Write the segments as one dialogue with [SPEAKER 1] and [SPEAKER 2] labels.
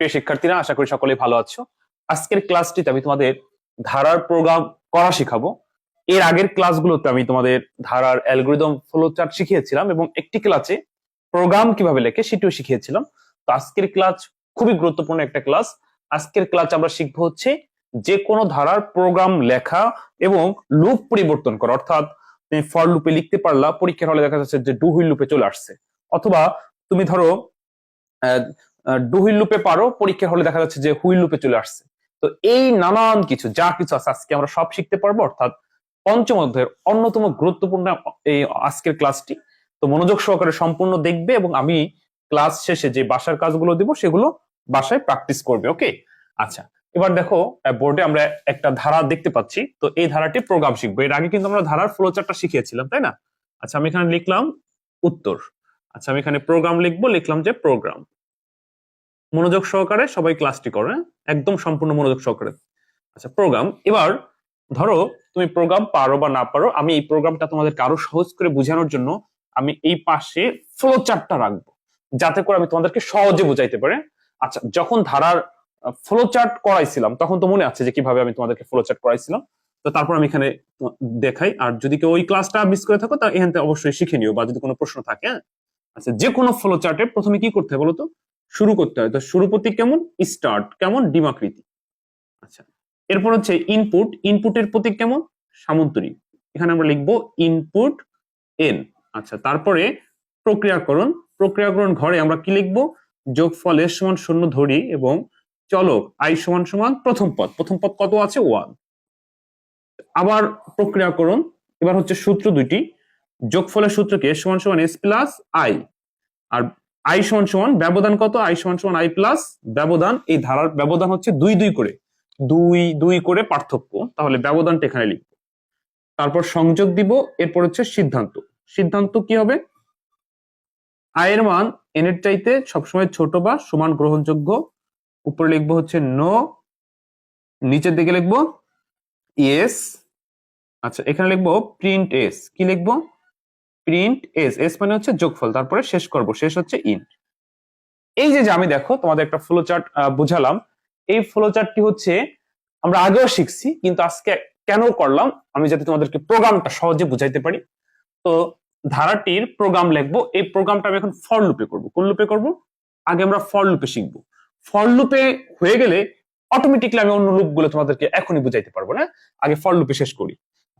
[SPEAKER 1] প্রিয় শিক্ষার্থীরা, আশা করি সকলেই ভালো আছো। আজকের ক্লাসটিতে আমি তোমাদের ধারার প্রোগ্রাম করা শিখাবো। এর আগের ক্লাসগুলোতে আমি তোমাদের ধারার অ্যালগোরিদম ফ্লো চার্ট শিখিয়েছিলাম এবং একটি ক্লাসে প্রোগ্রাম কীভাবে লেখে সেটিও শিখিয়েছিলাম। তো আজকের ক্লাস খুবই গুরুত্বপূর্ণ একটা ক্লাস আজকের ক্লাস আমরা শিখব হচ্ছে যে কোনো ধারার প্রোগ্রাম লেখা এবং লুপ পরিবর্তন করা। অর্থাৎ তুমি ফর লুপে লিখতে পারলা, পরীক্ষার হলে দেখা যাচ্ছে যে ডু হুইল লুপে চলে আসছে। অথবা তুমি ধরো ডু হুইল লুপে পারো, পরীক্ষার হলে দেখা যাচ্ছে যে হুইল লুপে চলে আসছে। তো এই নানান কিছু, যা কিছু আছে আজকে আমরা সব শিখতে পারব, অর্থাৎ পঞ্চম অধ্যায়ের অন্যতম গুরুত্বপূর্ণ এই আজকের ক্লাসটি। তো মনোযোগ সহকারে সম্পূর্ণ দেখবে এবং আমি ক্লাস শেষে যে বাসার কাজগুলো দিব, সেগুলো বাসায় প্র্যাকটিস করবে ওকে আচ্ছা এবার দেখো বোর্ডে আমরা একটা ধারা দেখতে পাচ্ছি। তো এই ধারাটি প্রোগ্রাম শিখব। এর আগে কিন্তু আমরা ধারার ফ্লোচারটা শিখিয়েছিলাম, তাই না? আচ্ছা আমি এখানে লিখলাম উত্তর। আচ্ছা আমি এখানে প্রোগ্রাম লিখব, লিখলাম যে প্রোগ্রাম মনোযোগ সহকারে সবাই ক্লাসটি করে? একদম সম্পূর্ণ মনোযোগ সহকারে আচ্ছা প্রোগ্রাম এবার ধরো তুমি প্রোগ্রাম পারো বা না পারো, আমি এই প্রোগ্রামটা তোমাদের আরও সহজ করে বোঝানোর জন্য আমি এই পাশে ফ্লো চার্টটা রাখব, যাতে করে আমি তোমাদেরকে সহজে বুঝাইতে পারে আচ্ছা যখন ধারার ফ্লো চার্ট করাইছিলাম, তখন তো মনে আছে যে কীভাবে আমি তোমাদেরকে ফ্লো চার্ট করাইছিলাম তো তারপর আমি এখানে দেখাই, আর যদি কেউ ওই ক্লাসটা মিস করে থাকো, তা এখান থেকে অবশ্যই শিখে নিও, বা যদি কোনো প্রশ্ন থাকে হ্যাঁ? আচ্ছা যে কোনো ফ্লো চার্টে প্রথমে কি করতে হয় বলতো শুরু করতে হয়। তো শুরু প্রতীক কেমন? স্টার্ট কেমন? ডিমাকৃতি। আচ্ছা এরপর হচ্ছে ইনপুট ইনপুটের প্রতীক কেমন? সামন্তরিক এখানে আমরা লিখব ইনপুট এন আচ্ছা তারপরে প্রক্রিয়াকরণ। প্রক্রিয়াকরণ ঘরে আমরা কি লিখব? যোগফল এর সমান শূন্য ধরি এবং চলক আই সমান সমান প্রথম পদ। প্রথম পদ কত আছে? ওয়ান আবার প্রক্রিয়াকরণ। এবার হচ্ছে সূত্র দুইটি। যোগফলের সূত্রকে এস সমান সমান S plus I R I সমান সমান ব্যবধান কত? আই সমান সমান আই প্লাস ব্যবধান, এই ধারার ব্যবধান হচ্ছে দুই দুই করে। দুই দুই করে পার্থক্য, তাহলে ব্যবধানটা এখানে লিখব। তারপর সংযোগ দিব, এরপর হচ্ছে সিদ্ধান্ত। সিদ্ধান্ত কি হবে? আয়ের মান এন এর চাইতে সবসময় ছোট বা সমান গ্রহণযোগ্য। উপরে লিখব হচ্ছে নো নিচের দিকে লিখব ইয়েস আচ্ছা এখানে লিখব প্রিন্ট এস কি লিখব? প্রিন্ট এস এস মানে হচ্ছে যোগফল, তারপরে শেষ করব, শেষ হচ্ছে ইন্ট এই যে আমি দেখো, তোমাদের একটা ফ্লো চার্ট বুঝালাম, এই ফ্লো চার্টটি হচ্ছে, আমরা আগেও শিখছি, কিন্তু আজকে কেন করলাম, আমি যাতে তোমাদেরকে প্রোগ্রামটা সহজে বুঝাইতে পারি। তো ধারাটির প্রোগ্রাম লিখব, এই প্রোগ্রামটা আমি এখন ফর লুপে করব। কোন লুপে করব? আগে আমরা ফর লুপে শিখব। ফর লুপে হয়ে গেলে অটোমেটিকলি আমি অন্য লুপগুলো তোমাদেরকে এখনই বুঝাইতে পারব না আগে ফর লুপে শেষ করি।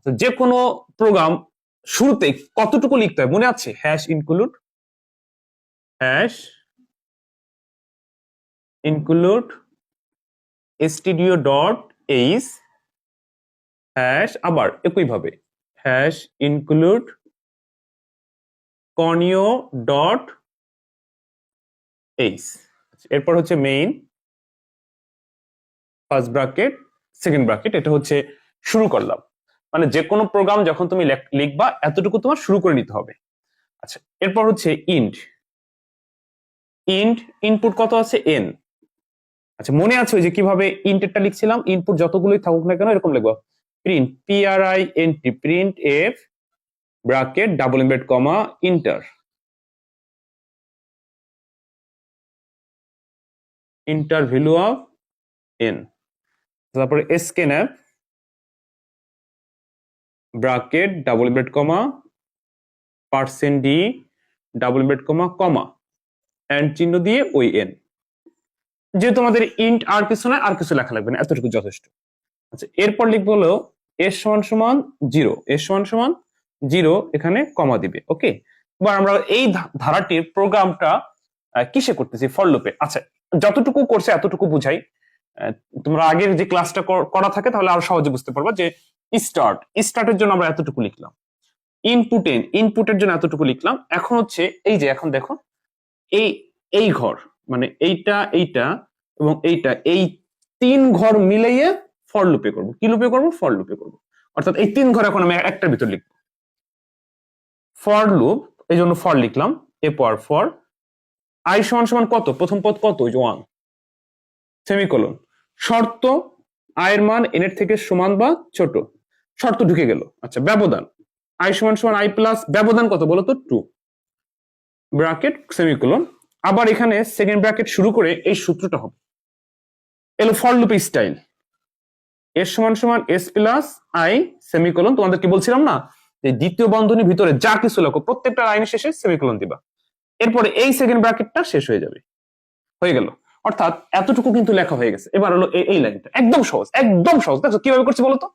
[SPEAKER 1] যে কোনো প্রোগ্রাম শুরুতে কতটুকু লিখতে হয়? মনে আছে? Hash include hash include studio dot h hash আবার একইভাবে hash include conio dot h এরপর হচ্ছে main first bracket second bracket এটা হচ্ছে শুরু করলাম। মানে যে কোনো প্রোগ্রাম যখন তুমি লিখবা, এতটুকু তোমার শুরু করে নিতে হবে। আচ্ছা এরপর হচ্ছে ইন্ট ইন্ট ইনপুট কত আছে? এন আচ্ছা মনে আছে ওই যে কীভাবে ইন্টেরটা লিখছিলাম? ইনপুট যতগুলোই থাকুক না কেন এরকম লিখব। Print P R I N T print F bracket double invert comma enter enter value of N তারপরে scanf bracket double bread comma percent D double bread comma comma and চিহ্ন দিয়ে ওই এন যেহেতু আমাদের ইন্ট আর কিছু নয়, আর কিছু লেখা লাগবে না, এতটুকু যথেষ্ট। আচ্ছা এরপর লিখব হলো এস সমান সমান জিরো এস সমান সমান জিরো এখানে কমা দিবে ওকে এবার আমরা এই ধারাটির প্রোগ্রামটা কিসে করতেছি? ফর লুপে আচ্ছা যতটুকু করছে, এতটুকু বুঝাই। তোমরা আগের যে ক্লাসটা করা থাকে তাহলে আরও সহজে বুঝতে পারবা যে স্টার্ট স্টার্টের জন্য আমরা এতটুকু লিখলাম। ইনপুট এন ইনপুটের জন্য এতটুকু লিখলাম। এখন হচ্ছে এই যে, এখন দেখো, এই এই ঘর মানে এইটা এইটা এবং এইটা, এই তিন ঘর মিলাইয়ে ফর লুপে করব। কি লুপে করব? ফর লুপে করব। অর্থাৎ এই তিন ঘর এখন আমি একটার ভিতর লিখব। ফর লুপ এই জন্য ফর লিখলাম এরপর ফর আই সমান সমান কত? প্রথম পদ কত? One semicolon. শর্ত, আয়ের মান এন এর থেকে সমান বা ছোট। শর্ত ঢুকে গেল। আচ্ছা ব্যবধান। আই সমান সমান আই প্লাস ব্যবধান কত বলো তো? Two bracket semicolon. আবার এখানে সেকেন্ড ব্র্যাকেট শুরু করে এই সূত্রটা হবে। এলো ফর লুপ স্টাইল এর সমান সমান এস প্লাস আই সেমিকোলন। তোমাদেরকে বলছিলাম না? যে দ্বিতীয় বন্ধনীর ভিতরে যা কিছু লেখো, প্রত্যেকটা লাইনের শেষে সেমিকোলন দিবা। এরপরে এই সেকেন্ড ব্র্যাকেটটা শেষ হয়ে যাবে। হয়ে গেল। অর্থাৎ এতটুকু কিন্তু লেখা হয়ে গেছে। এবার হলো এই- লাইনটা। একদম সহজ একদম সহজ। দেখো কীভাবে করছি বলতো?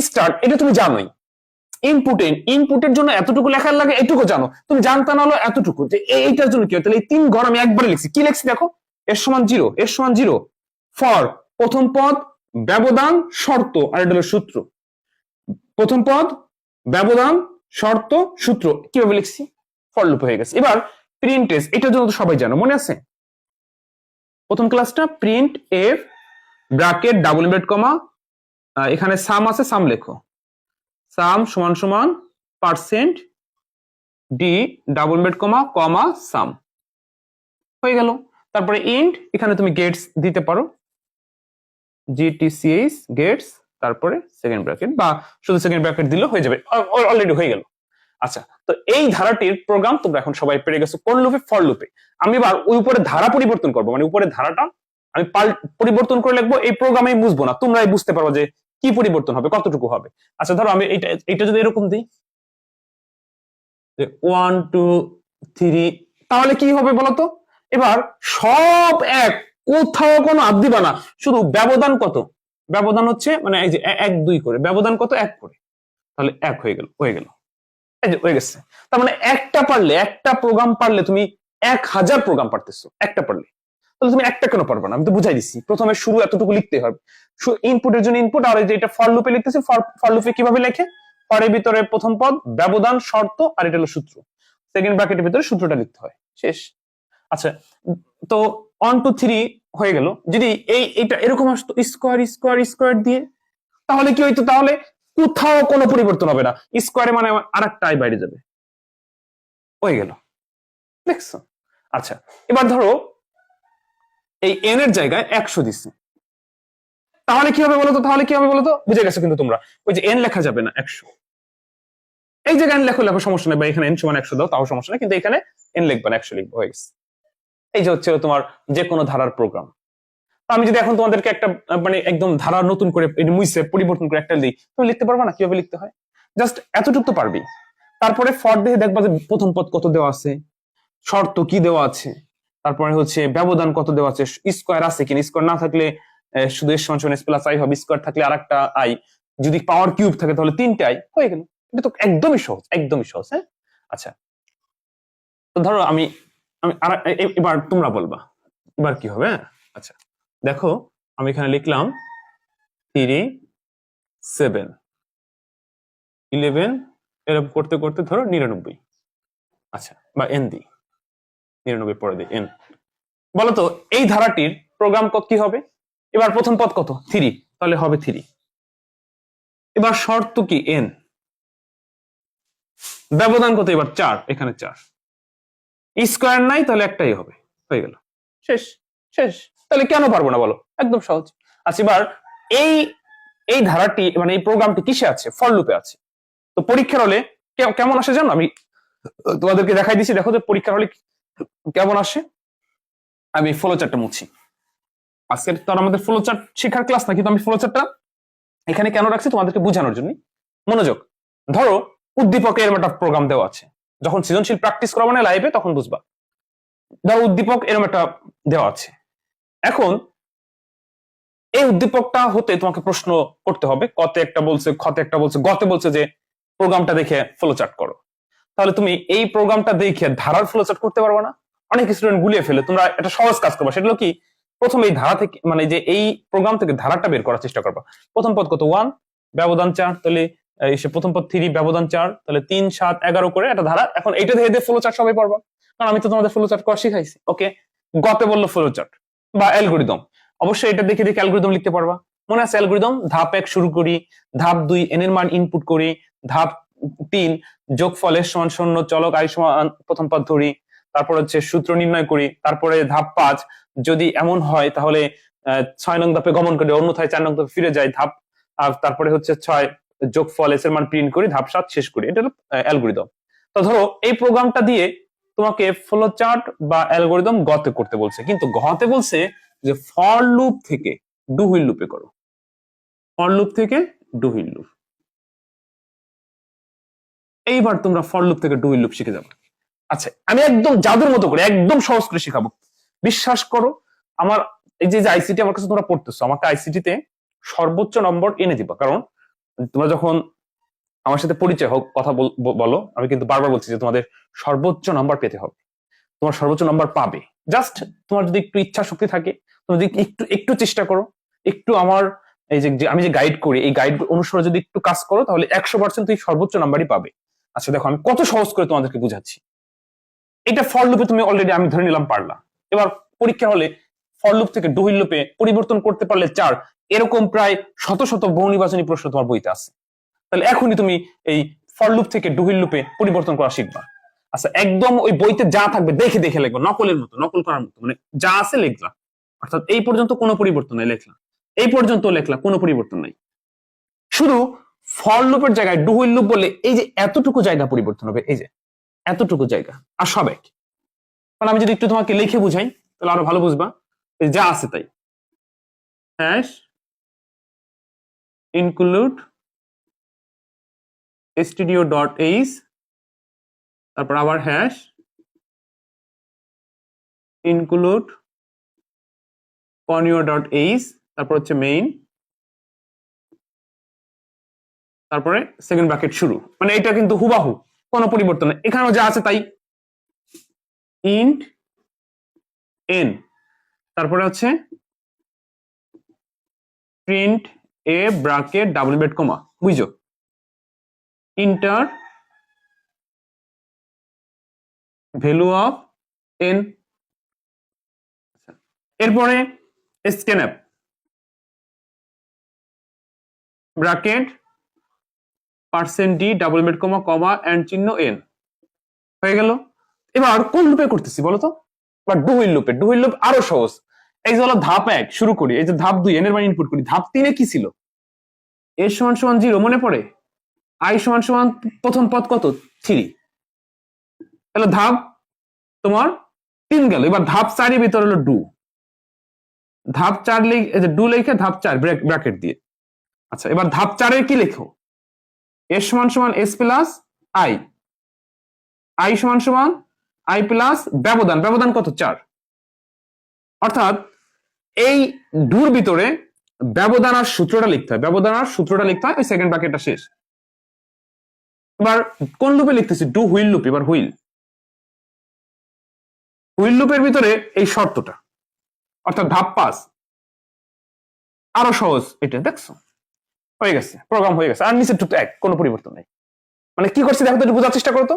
[SPEAKER 1] স্টার্ট এটা তুমি জানোই। ইনপুটে ইনপুটের জন্য এতটুকু লেখার লাগে, এটুকু জানো। তুমি জানতে না হলো এতটুকু। যে এই- এইটার জন্য কি হয়? তাহলে এই তিন ঘর আমি একবারে লিখছি। কি লিখছি দেখো? এর সমান জিরো এর সমান জিরো। ফর প্রথম পদ, ব্যবধান, শর্ত, আর এটা হলো সূত্র। প্রথম পদ, ব্যবধান, শর্ত, সূত্র। কীভাবে লিখছি? ফর লুপ হয়ে গেছে। এবার প্রিন্ট এস এটার জন্য তো সবাই জানো, মনে আছে? প্রথম ক্লাসটা print F bracket double invert comma এখানে সাম আছে সাম লেখো। সাম সমান সমান percent D double invert comma comma sum হয়ে গেল। তারপরে ইন্ট এখানে তুমি গেটস দিতে পারো। জিটিসিএস গেটস তারপরে সেকেন্ড ব্র্যাকেট বা শুধু সেকেন্ড ব্র্যাকেট দিলেও হয়ে যাবে। অলরেডি হয়ে গেল। আচ্ছা তো এই ধারাটির প্রোগ্রাম তোমরা এখন সবাই পেরে গেছো কোন লুপে ফর লুপে আমি এবার ওই উপরে ধারা পরিবর্তন করব মানে উপরে ধারাটা আমি পরিবর্তন করে লিখব, এই প্রোগ্রামে বুঝব না। তোমরাই বুঝতে পারব যে কি পরিবর্তন হবে, কতটুকু হবে। আচ্ছা ধরো আমি এটা এটা যদি এরকম দিই ওয়ান টু থ্রি তাহলে কি হবে বলতো? এবার সব এক, কোথাও কোনো আদ দিবা না। শুধু ব্যবধান কত? ব্যবধান হচ্ছে মানে এই যে এক, দুই করে। ব্যবধান কত? এক করে। তাহলে এক হয়ে গেল হয়ে গেল। হয়ে গেছে। মানে কীভাবে ফরের ভিতরে প্রথম পদ, ব্যবধান, শর্ত, আর এটা হলো সূত্র। সেকেন্ড ব্র্যাকেটের ভিতরে সূত্রটা লিখতে হয়। শেষ। আচ্ছা তো ওয়ান টু থ্রি হয়ে গেল। যদি এই এটা এরকম আসতো স্কোয়ার স্কোয়ার স্কোয়ার দিয়ে, তাহলে কি হইতো? তাহলে কোথাও কোনো পরিবর্তন হবে না। স্কোয়ারে মানে আর একটা আই বাইরে যাবে। হয়ে গেল। দেখছ? আচ্ছা এবার ধরো এই এন এর জায়গায় একশো দিচ্ছি। তাহলে কি হবে বলতো? তাহলে কি হবে বলতো? বুঝে গেছো কিন্তু তোমরা। ওই যে এন লেখা যাবে না, একশো। এই জায়গায় এন লেখো লেখো, সমস্যা নেই। বা এখানে এন সমান একশো দাও, তাও সমস্যা নেই। কিন্তু এখানে এন লিখবে না, একশো লিখব। হয়ে গেছে। এই যে হচ্ছে তোমার যে কোনো ধারার প্রোগ্রাম আমি যদি এখন তোমাদেরকে একটা মানে একদম ধারা নতুন করে মুইসে পরিবর্তন করে একটা দিই, তুমি লিখতে পারবা না? কীভাবে লিখতে হয়? জাস্ট এতটুকু তো পারবি। তারপরে ফর দেখে দেখবা যে প্রথম পদ কত দেওয়া আছে, শর্ত কি দেওয়া আছে, তারপরে হচ্ছে ব্যবধান কত দেওয়া আছে স্কোয়ার আছে কিনা? স্কোয়ার না থাকলে শুধু এস সমান সমান প্লাস আই হবে স্কোয়ার থাকলে আর একটা আই যদি পাওয়ার কিউব থাকে তাহলে তিনটে আই হয়ে গেল। এটা তো একদমই সহজ একদমই সহজ হ্যাঁ? আচ্ছা। তো ধরো আমি আমি এবার তোমরা বলবা, এবার কি হবে হ্যাঁ? আচ্ছা। দেখো, আমি এখানে লিখলাম থ্রি সেভেন ইলেভেন এরকম করতে করতে ধরো নিরানব্বই। আচ্ছা বা এন দিই। নিরানব্বই পরে দিই এন বলতো, এই ধারাটির প্রোগ্রাম কত কি হবে? এবার প্রথম পদ কত? থ্রি তাহলে হবে থ্রি এবার শর্ত কি? এন ব্যবধান কত? এবার চার, এখানে চার। স্কোয়ার নাই, তাহলে একটাই হবে। হয়ে গেল। শেষ শেষ। তাহলে কেন পারব না বলো? একদম সহজ। আচ্ছা এবার এই এই ধারাটি মানে এই প্রোগ্রামটি কিসে আছে? ফর লুপে আছে। তো পরীক্ষার হলে কেমন আসে জানো? আমি তোমাদেরকে দেখাই দিচ্ছি দেখো যে পরীক্ষার হলে কেমন আসে? আমি ফলো চার্টটা মুছি। আজকের তো আমাদের ফলো চার্ট শেখার ক্লাস না, কিন্তু আমি ফলো চার্টটা এখানে কেন রাখছি তোমাদেরকে বোঝানোর জন্য? মনোযোগ। ধরো উদ্দীপকে এরকম একটা প্রোগ্রাম দেওয়া আছে। যখন সৃজনশীল প্র্যাকটিস করা না লাইভে তখন বুঝবা। ধরো উদ্দীপক এরকম একটা দেওয়া আছে। এখন এই উদ্দীপকটা হতে তোমাকে প্রশ্ন করতে হবে, কতে একটা বলছে, খতে একটা বলছে, গতে বলছে যে প্রোগ্রামটা দেখে ফলো চার্ট করো। তাহলে তুমি এই প্রোগ্রামটা দেখে ধারার ফলো চার্ট করতে পারবে না। অনেক স্টুডেন্ট গুলিয়ে ফেলে, তোমরা একটা সহজ কাজ করবা, সেটা কি, প্রথম এই ধারা থেকে মানে যে এই প্রোগ্রাম থেকে ধারাটা বের করার চেষ্টা করবা। প্রথম পদ কত? ওয়ান ব্যবধান চার, তাহলে সে প্রথম পদ থ্রি ব্যবধান চার, তাহলে তিন, সাত, এগারো করে একটা ধারা, এখন এইটা দেখে দিয়ে ফলো চার্ট সবাই পারবা কারণ আমি তো তোমাদের ফলো চার্ট করা শিখাইছি ওকে গতে বলল ফলো চার্ট বা অ্যালগোরিদম অবশ্যই এটা দেখে দেখে অ্যালগোরিদম লিখতে পারবা। মনে আছে অ্যালগোরিদম ধাপ এক শুরু করি, ধাপ দুই এন এর মান ইনপুট করি, ধাপ তিন যোগফলের সমান শূন্য, চলক আই সমান প্রথম পদ ধরি, তারপর হচ্ছে সূত্র নির্ণয় করি, তারপরে ধাপ পাঁচ। যদি এমন হয়, তাহলে ছয় নং ধাপে গমন করি অন্যথায় চার নং ধাপে ফিরে যাই, ধাপ, আর তারপরে হচ্ছে ছয় যোগফল এস মান প্রিন্ট করি, ধাপ সাত শেষ করি। এটা অ্যালগোরিদম তো ধরো, এই প্রোগ্রামটা দিয়ে তোমাকে ফ্লো চার্ট বা অ্যালগোরিদম গতে করতে বলছে। কিন্তু গতে বলছে যে ফর লুপ থেকে ডু হুইল লুপে করো। ফর লুপ থেকে ডু হুইল লুপ এইবার তোমরা ফর লুপ থেকে ডু হুইল লুপ শিখে যাবে। আচ্ছা আমি একদম জাদুর মতো করে, একদম সহজ করে শেখাবো। বিশ্বাস করো, আমার এই যে আইসিটি আমার কাছে তোমরা পড়তেছো, আমাকে আইসিটিতে সর্বোচ্চ নম্বর এনে দিবা। কারণ তোমরা যখন আমার সাথে পরিচয় হোক, কথা বল- আমি কিন্তু বারবার বলছি যে তোমাদের সর্বোচ্চ নাম্বার পেতে হবে। তোমার সর্বোচ্চ নাম্বার পাবে। জাস্ট তোমার যদি একটু ইচ্ছা শক্তি থাকে, তুমি যদি একটু একটু চেষ্টা করো। একটু আমার এই যে আমি যে গাইড করি, এই গাইড অনুসারে যদি একটু কাজ করো, তাহলে একশো পার্সেন্ট তুমি সর্বোচ্চ নাম্বারই পাবে। আচ্ছা দেখো, আমি কত সহজ করে তোমাদেরকে বুঝাচ্ছি। এটা ফর লুপে তুমি অলরেডি আমি ধরে নিলাম পারলা। এবার পরীক্ষা হলে ফর লুপ থেকে ডুহিল লুপে পরিবর্তন করতে পারলে, চার, এরকম প্রায় শত শত বহু নির্বাচনী প্রশ্ন তোমার বইতে আছে। তাহলে এখনই তুমি এই ফর লুপ থেকে ডুহিল লুপে পরিবর্তন করা শিখবা। আচ্ছা একদম ওই বইতে যা থাকবে দেখে দেখে লিখবা, নকলের মতো, নকল করার মতো মানে যা আছে লিখলা অর্থাৎ এই পর্যন্ত কোনো পরিবর্তন নাই লেখলা। এই পর্যন্ত লেখলা, কোনো পরিবর্তন নাই। শুধু ফর লুপের জায়গায় ডুহুইল লুপ বললে এই যে এতটুকু জায়গা পরিবর্তন হবে, এই যে এতটুকু জায়গা, আর সব এক। কারণ আমি যদি একটু তোমাকে লিখে বুঝাই, তাহলে আরও ভালো বুঝবা যা আছে তাই। Hash include studio dot H তারপর আবার hash include conio dot H তারপর হচ্ছে মেইন তারপরে সেকেন্ড ব্র্যাকেট শুরু। মানে এটা কিন্তু হুবাহু, কোনো পরিবর্তন নেই। এখানেও যা আছে তাই। ইন্ট এন তারপরে হচ্ছে প্রিন্ট এ ব্রাকেট ডাবল বেড কমা বুঝছ? Enter value of N. এরপরে scanf bracket percent D, double bed comma comma and চিহ্ন এন। হয়ে গেল। এবার কোন লুপে করতেছি বলো তো? বা ডুহুইল লুপে ডুহুইল লুপ আরও সহজ। এই যে হলো ধাপ এক, শুরু করি। এই যে ধাপ দুই এন এর ইনপুট করি। ধাপ তিনে কি ছিল? এর সমান সমান জিরো মনে পড়ে? আই সমান সমান প্রথম পদ কত? থ্রি। তাহলে ধাপ তোমার তিন গেল। এবার ধাপ চারের ভিতর হলো ডু। ধাপ চার ডু লিখে ধাপ চার ব্র্যাকেট দিয়ে। আচ্ছা এবার ধাপ চারের কি লেখো? এস সমান সমান এস প্লাস আই। আই সমান সমান আই প্লাস ব্যবধান। ব্যবধান কত? চার। অর্থাৎ এই ডুর ভিতরে ব্যবধান আর সূত্রটা লিখতে হয়। ব্যবধান আর সূত্রটা লিখতে হয়, ওই সেকেন্ড ব্র্যাকেটটা শেষ। এবার কোন লুপে লিখতেছি ডু হুইল লুপ এবার হুইল হুইল লুপের ভিতরে এই শর্তটা, অর্থাৎ ধাপ পাস আরও সহজ এটা, দেখছ? হয়ে গেছে প্রোগ্রাম হয়ে গেছে, আর নিচের টুকটা এক, কোনো পরিবর্তন নেই। মানে কি করছে, দেখো বোঝার চেষ্টা করো তো।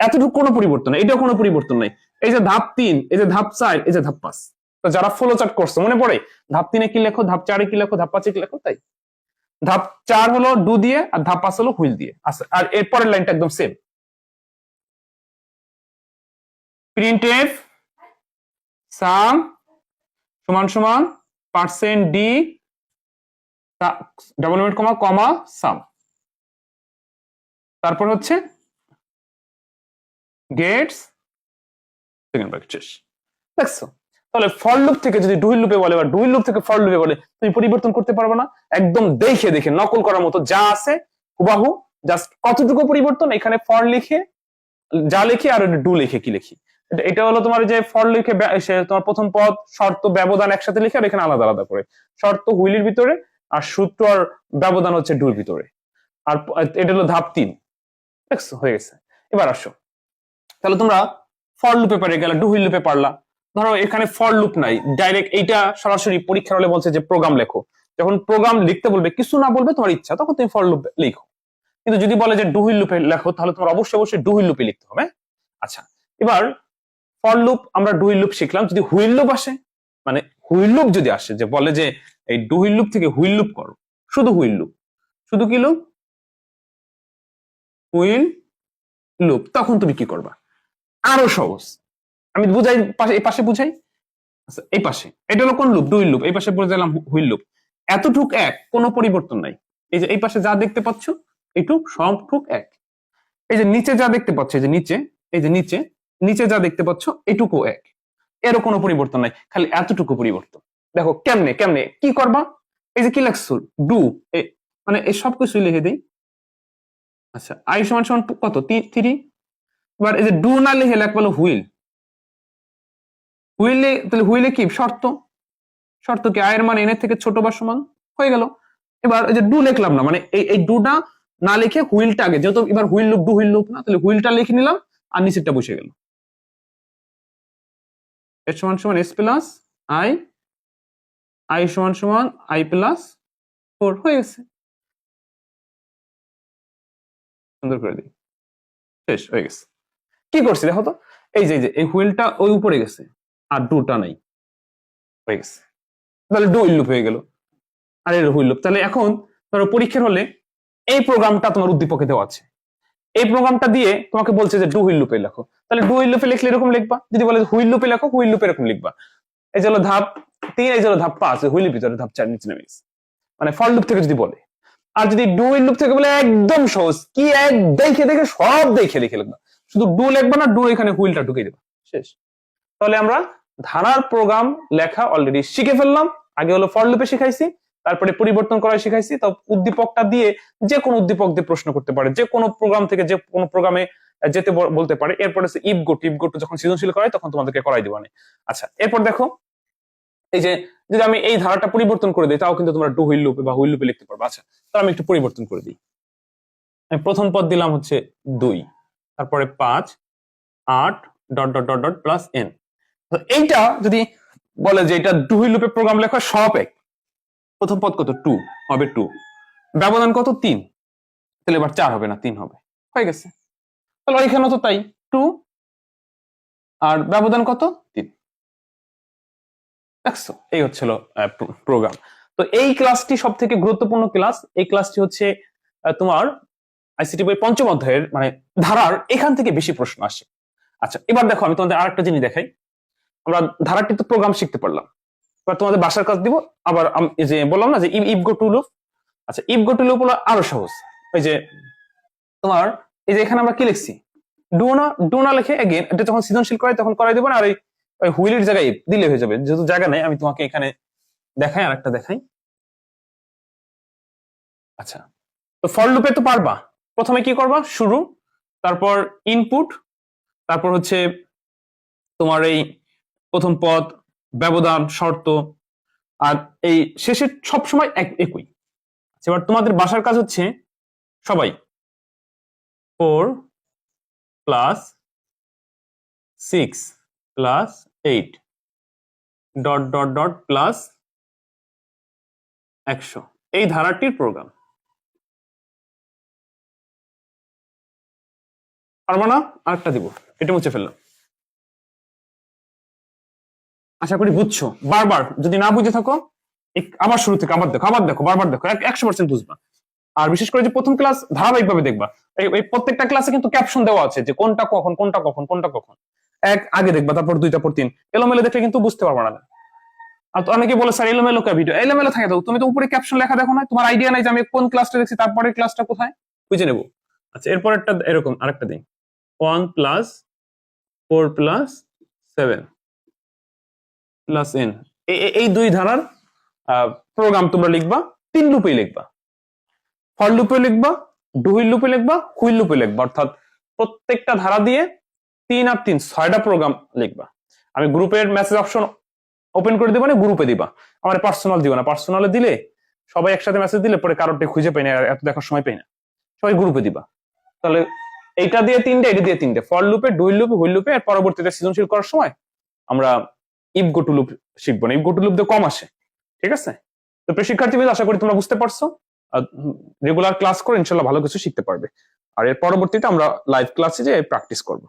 [SPEAKER 1] এতটুকু কোনো পরিবর্তন নেই, এটাও কোনো পরিবর্তন নেই। এই যে ধাপ তিন, এই যে ধাপ চার, এই যে ধাপ পাঁচ। তো যারা ফলো চার্ট করছে, মনে পড়ে? ধাপ তিনে কি লেখো, ধাপ চারে কি লেখো, ধাপ পাঁচে কি লেখো, তাই। ধাপ চার হলো ডু দিয়ে আর ধাপ পাঁচ হলো হুইল দিয়ে। আচ্ছা আর এরপরের লাইনটা একদম সেম প্রিন্ট এফ সাম সমান সমান percent D double comma comma sum তারপর হচ্ছে গেটস সেকেন্ড ব্র্যাকেট শেষ। দেখছ? তাহলে ফর লুপ থেকে যদি ডুইল লুপে বলে বা ডুইল লুপ থেকে ফর লুপে বলে, তুমি পরিবর্তন করতে পারবে না। একদম দেখে দেখে, নকল করার মতো যা আছে, হুবাহু জাস্ট কতটুকু পরিবর্তন, এখানে ফর লিখে, যা লিখে আর ডু লিখে কি লিখি। এটা- হলো তোমার যে ফর লিখে তোমার প্রথম পদ, শর্ত, ব্যবধান একসাথে লিখে আর এখানে আলাদা আলাদা করে। শর্ত হুইলের ভিতরে আর সূত্র আর ব্যবধান হচ্ছে ডুর ভিতরে। আর এটা হলো ধাপ তিন। হয়ে গেছে। এবার আসো। তাহলে তোমরা ফর লুপে পারে গেলে ডু হুইল লুপে পারলা। ধরো এখানে ফর লুপ নাই ডাইরেক্ট এইটা সরাসরি পরীক্ষার হলে বলছে যে প্রোগ্রাম লেখো। যখন প্রোগ্রাম লিখতে বলবে, কিছু না বলবে, তোমার ইচ্ছা, তখন তুমি ফর লুপ লিখো। কিন্তু যদি বলে যে ডুহিল লুপে লেখো, তাহলে তোমার অবশ্যই অবশ্যই ডুহিল লুপে লিখতে হবে আচ্ছা এবার ফর লুপ আমরা ডুহিল লুপ শিখলাম, যদি হুইল লুপ আসে মানে হুইল লুপ যদি আসে, যে বলে যে এই ডুহিল লুপ থেকে হুইল লুপ করো, শুধু হুইল লুপ শুধু কি লুপ হুইল লুপ তখন তুমি কি করবা? আরও সহজ। আমি বুঝাই পাশে পাশে বুঝাই? আচ্ছা, এই পাশে। এটা হলো কোন লুপ দুই লুপ এই পাশে বুঝালাম হুইল লুপ এতটুক এক কোনো পরিবর্তন নাই। এই যে এই পাশে যা দেখতে পাচ্ছ এইটুক সবটুক এক। এই যে নিচে যা দেখতে পাচ্ছ এই যে নিচে এই যে নিচে নিচে যা দেখতে পাচ্ছ এটুকু এক। এরও কোনো পরিবর্তন নাই খালি এতটুকু পরিবর্তন। দেখো কেমনে কেমনে কি করবা? এই যে কি লেখছো? ডু মানে এই সব কিছু লিখে দিই। আচ্ছা আই সমান সমান কত? থ্রি এবার এই যে ডু না লিখে বলো হুইল। হুইলে, তাহলে হুইলে কি? শর্ত। শর্ত কি? আয়ের মান এনের থেকে ছোট বা সমান? হয়ে গেল। এবার এই যে ডু লিখলাম না মানে এই এই ডুটা না লিখে হুইলটা আগে, যেহেতু এবার while loop do while loop না, তাহলে হুইলটা লিখে নিলাম আর নিচেরটা বসে গেল। এর সমান সমান এস প্লাস আই আই সমান সমান আই প্লাস ফোর হয়ে গেছে। সুন্দর করে দিই। শেষ, হয়ে গেছে। কি করছি দেখো তো? এই যে, এই হুইলটা ওই উপরে গেছে। ডুটা নাই। হয়ে গেছে। তাহলে ডু হুইল লুপ হয়ে গেল। আর এর হুইল লুপ তাহলে এখন ধরো পরীক্ষার হলে এই প্রোগ্রামটা তোমার উদ্দীপকে দেওয়া আছে। এই প্রোগ্রামটা দিয়ে তোমাকে বলছে যে ডু হুইল লুপে লেখো। তাহলে ডু হুইল লুপে লিখলে এরকম লিখবা। যদি বলে হুইল লুপে লেখো হুইল লুপে এরকম লিখবা। এই যে হলো ধাপ তিন এই যে হলো ধাপ পাঁচ হুইল ভিতরে ধাপ চার নিচে নেমে। মানে ফল লুপ থেকে যদি বলে। আর যদি ডু হুইল লুপ থেকে বলে একদম সহজ কি এক দেখে দেখে সব দেখে লিখে লিখবা। শুধু ডু লিখবা না ডু এখানে হুইলটা ঢুকে দেবা। শেষ। তাহলে আমরা ধারার প্রোগ্রাম লেখা অলরেডি শিখে ফেললাম। আগে হলো ফর লুপে শিখাইছি, তারপরে পরিবর্তন করা শিখাইছি। তো উদ্দীপকটা দিয়ে যে কোনো উদ্দীপক দিয়ে প্রশ্ন করতে পারে, যে কোনো প্রোগ্রাম থেকে যে কোনো প্রোগ্রামে যেতে বলতে পারে। এরপরে ইফ গোট ইফ গোট যখন সৃজনশীল করাই তখন তোমাদেরকে করাই দিবানে আচ্ছা এরপর দেখো, এই যে যদি আমি এই ধারাটা পরিবর্তন করে দিই, তাও কিন্তু তোমরা ডু হুইল লুপে বা হুইল লুপে লিখতে পারবে। আচ্ছা তাহলে আমি একটু পরিবর্তন করে দিই। আমি প্রথম পদ দিলাম হচ্ছে দুই, তারপরে পাঁচ, আট dot dot dot dot plus N এইটা যদি বলে যে এটা ডু হুইল লুপে প্রোগ্রাম লেখা সব এক, প্রথম পদ কত? টু হবে টু ব্যবধান কত? তিন। তাহলে এবার চার হবে না, তিন হবে। হয়ে গেছে। তাহলে এখানে তো তাই। টু আর ব্যবধান কত? তিন। দেখছ? এই হচ্ছিল প্রোগ্রাম তো এই ক্লাসটি সব থেকে গুরুত্বপূর্ণ ক্লাস এই ক্লাসটি হচ্ছে তোমার আইসিটি বই পঞ্চম অধ্যায়ের মানে ধারার এখান থেকে বেশি প্রশ্ন আসে। আচ্ছা এবার দেখো আমি তোমাদের আরেকটা জিনিস দেখাই। আমরা ধারাটি তো প্রোগ্রাম শিখতে পারলাম। এবার তোমাদের বাসার কাজ দিব, আবার যে বললাম না যে ইফ গো টু লুপ আচ্ছা ইফ গো টু লুপ হলো আরও সহজ। ওই যে তোমার, এই যে এখানে আমরা কি লিখছি? ডোনা ডোনা লিখে এগেন এটা যখন সৃজনশীল করাই তখন করাই দেবো না, আর ওই হুইলের জায়গায় দিলে হয়ে যাবে। যেহেতু জায়গা নেই, আমি তোমাকে এখানে দেখাই আর একটা দেখাই। আচ্ছা তো ফর লুপে তো পারবা। প্রথমে কি করবা? শুরু, তারপর ইনপুট তারপর হচ্ছে তোমার এই প্রথম পদ ব্যবধান শর্ত। আর এই শেষের সব সময় এক একই। আচ্ছা, এবার তোমাদের বাসার কাজ হচ্ছে সবাই four plus six plus eight dot dot dot plus একশো। এই ধারাটির প্রোগ্রাম পারব না আরেকটা দিব। এটা মুছে ফেললাম। আশা করি বুঝছ। বারবার যদি না বুঝে থাকো আবার শুরু থেকে আবার দেখো আবার দেখো, বারবার দেখো, এক- একশো পার্সেন্ট বুঝবা। আর বিশেষ করে যে প্রথম ক্লাস ধারাবাহিক ভাবে দেখবা, এই প্রত্যেকটা ক্লাসে কিন্তু ক্যাপশন দেওয়া আছে যে কোনটা কখন কোনটা কখন কোনটা কখন। এক, আগে দেখবা, তারপর দুই তারপর তিন। এলোমেলো দেখলে কিন্তু বুঝতে পারবা না। আর তো অনেকে বলে, স্যার, এলোমেলো কে ভিডিও এলোমেলো থাকে তো, তুমি তো উপরে ক্যাপশন লেখা দেখো না, তোমার আইডিয়া নাই যে আমি কোন ক্লাসটা দেখছি তারপরে ক্লাসটা কোথায়? বুঝে নেব। আচ্ছা এরপর একটা এরকম, আরেকটা দিন। One plus four plus seven plus N এই দুই ধারার প্রোগ্রাম তোমরা লিখবা, তিন লুপেই লিখবা। ফর লুপে লিখবা ডুইল লুপে লিখবা হুইল লুপে লিখবা। অর্থাৎ প্রত্যেকটা ধারা দিয়ে তিন আর তিন, ছয়টা প্রোগ্রাম লিখবা। আমি গ্রুপের মেসেজ অপশন ওপেন করে দিবা গ্রুপে দিবা। আমার পার্সোনাল দিবা না। পার্সোনালে দিলে সবাই একসাথে মেসেজ দিলে পরে কারোরটা খুঁজে পাই না, এত দেখার সময় পাই না। সবাই গ্রুপে দিবা। তাহলে এইটা দিয়ে তিনটে, এটা দিয়ে তিনটে। ফর লুপে ডুইল লুপে হুইল লুপে আর পরবর্তীতে সৃজনশীল করার সময় আমরা ইফ গো শিখব না। ইফ গো কম আসে, ঠিক আছে? তো প্রিয় শিক্ষার্থীবৃন্দ আশা করি তোমরা বুঝতে পারছ। রেগুলার ক্লাস করে ইনশাল্লাহ ভালো কিছু শিখতে পারবে। আর এর পরবর্তীতে আমরা লাইভ ক্লাসে যে প্র্যাকটিস করব।